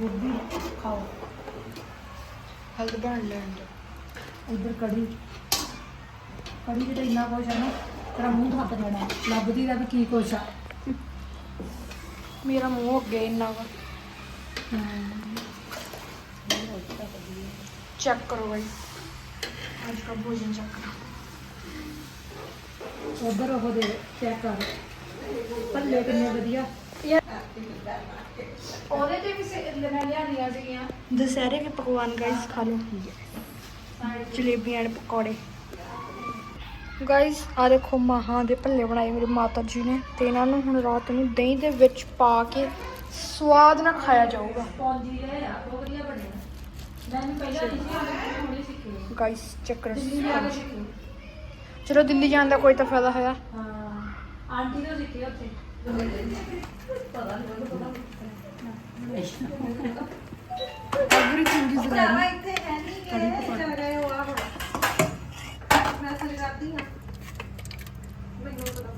ਗੋਭੀ ਖਾਓ। ਹਲਦ ਬਣ ਲੈਣ ਦਿਓ। ਉਧਰ ਕੜੀ। ਕੜੀ ਜਿਹੜਾ ਇੰਨਾ ਕੁਛ ਆ ਨਾ ਤੇਰਾ ਮੂੰਹ ਥੱਕ ਜਾਣਾ। ਲੱਭਦੀ ਦਾ ਵੀ ਕੀ ਕੁਛ ਆ। ਮੇਰਾ ਮੂੰਹ ਅੱਗੇ ਇੰਨਾ ਵਾ। ਚੈੱਕ ਕਰੋ ਬਈ। ਅੱਜ ਦਾ ਭੋਜਨ ਚੈੱਕ ਕਰੋ। ਉਧਰ ਉਹ ਦੇ ਚੈੱਕ ਕਰ। ਭੱਲੇ ਕਿੰਨੇ ਵਧੀਆ। ਉਹਦੇ ਤੇ ਵੀ ਮੈਂ ਲਿਆਂਦੀਆਂ ਸੀਗੀਆਂ। ਦੁਸਹਿਰੇ ਕੇ ਪਕਵਾਨ ਗਾਇਸ ਖਾ ਲਓ। ਜਲੇਬੀਆਂ ਐਂਡ ਪਕੌੜੇ। ਗਾਇਸ ਆ ਦੇਖੋ ਮਾਹਾਂ ਦੇ ਭੱਲੇ ਬਣਾਏ ਮੇਰੇ ਮਾਤਾ ਜੀ ਨੇ ਤੇ ਇਹਨਾਂ ਨੂੰ ਹੁਣ ਰਾਤ ਨੂੰ ਦਹੀਂ ਦੇ ਵਿੱਚ ਪਾ ਕੇ ਸਵਾਦ ਨਾਲ ਖਾਇਆ ਜਾਊਗਾ। ਪੌਂਜੀ ਰਹੇ ਆ ਉਹ ਵਧੀਆ ਬਣੇ ਆ। ਮੈਂ ਵੀ ਪਹਿਲਾਂ ਨਹੀਂ ਸੀ ਆਉਂਦੀ ਹੁਣੇ ਸਿੱਖੀ ਗਾਇਸ ਚੈੱਕ ਕਰੋ ਦਿੱਲੀ ਜਾ ਕੇ ਸਿੱਖੀ ਚਲੋ ਦਿੱਲੀ ਜਾਣ ਦਾ ਕੋਈ ਤਾਂ ਫਾਇਦਾ ਹੋਇਆ। ਹਾਂ ਆਂਟੀ ਤੋਂ ਸਿੱਖੀ ਆ ਸਰ ਕਰਦੀ ਹਾਂ ਮੈਨੂੰ ਪਤਾ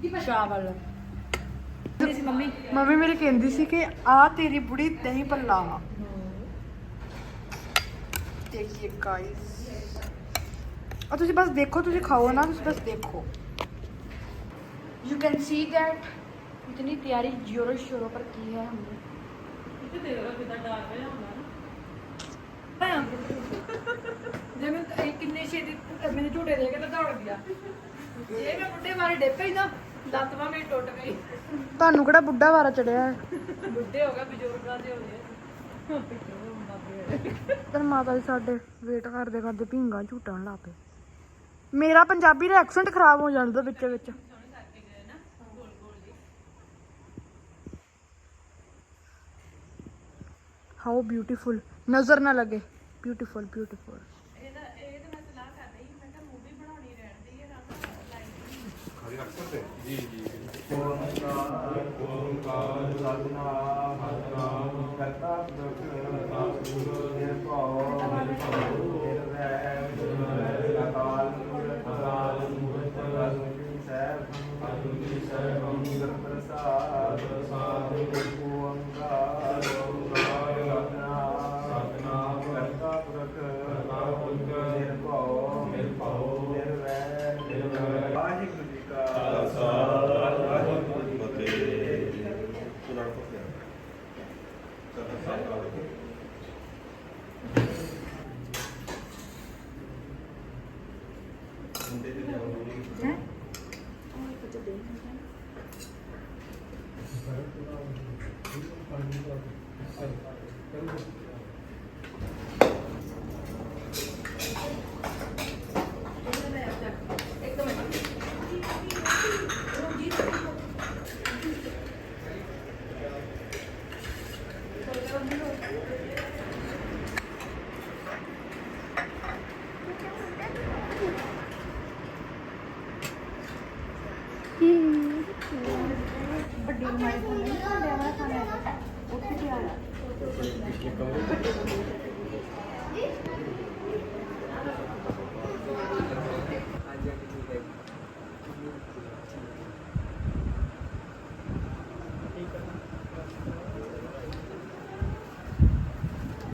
ਪੜੇ ਚਾਵਲ ਸੀ ਮੰਮੀ ਮੰਮੀ ਮੇਰੀ ਕਹਿੰਦੀ ਸੀ ਕਿ ਆ ਤੇਰੀ ਬੁੜੀ ਦਹੀਂ ਭੱਲਾ ਵਾ ਦੇਖੀਏ ਗਾਇਸ ਆ ਤੁਸੀਂ ਬਸ ਦੇਖੋ ਤੁਸੀਂ ਖਾਓ ਨਾ ਤੁਸੀਂ ਬਸ ਦੇਖੋ ਯੂ ਕੈਨ ਸੀ दैट इतनी तैयारी जोरों शोरों पर की है हमने ਜਿਵੇਂ ਇਹ ਕਿੰਨੇ ਛੇਤੀ ਮੈਨੂੰ ਝੂਟੇ ਦੇ ਕੇ ਤਾਂ ਦੌੜ ਗਿਆ ਜੇ ਮੈਂ ਬੁੱਢੇ ਮਾਰੇ ਡੇਪੇ ਹੀ ਨਾ ਲੱਤ ਬਾਂਹ ਮੇਰੀ ਟੁੱਟ ਗਈ ਤੁਹਾਨੂੰ ਕਿਹੜਾ ਬੁੱਢਾ ਵਾਰਾ ਚੜਿਆ ਹੈ ਬੁੱਢੇ ਹੋ ਗਏ ਬਜ਼ੁਰਗਾਂ ਦੇ ਹੋ ਗਏ ਪਰ ਮਾਤਾ ਜੀ ਸਾਡੇ ਵੇਟ ਕਰਦੇ ਕਰਦੇ ਭਿੰਗਾ ਝੂਟਣ ਲੱਗ ਪਏ ਮੇਰਾ ਪੰਜਾਬੀ ਦਾ ਐਕਸੈਂਟ ਖਰਾਬ ਹੋ ਜਾਂਦਾ ਵਿੱਚ ਵਿੱਚ हाउ ब्यूटीफुल नज़र ना लगे. Beautiful beautiful Thank you. ਵੱਡੀ ਮਾਈ ਕੋਲ ਨਹੀਂ ਭਾਂਡਿਆਂ ਵਾਲਾ ਖਾਣਾ ਉੱਥੇ ਪਿਆ ਆ।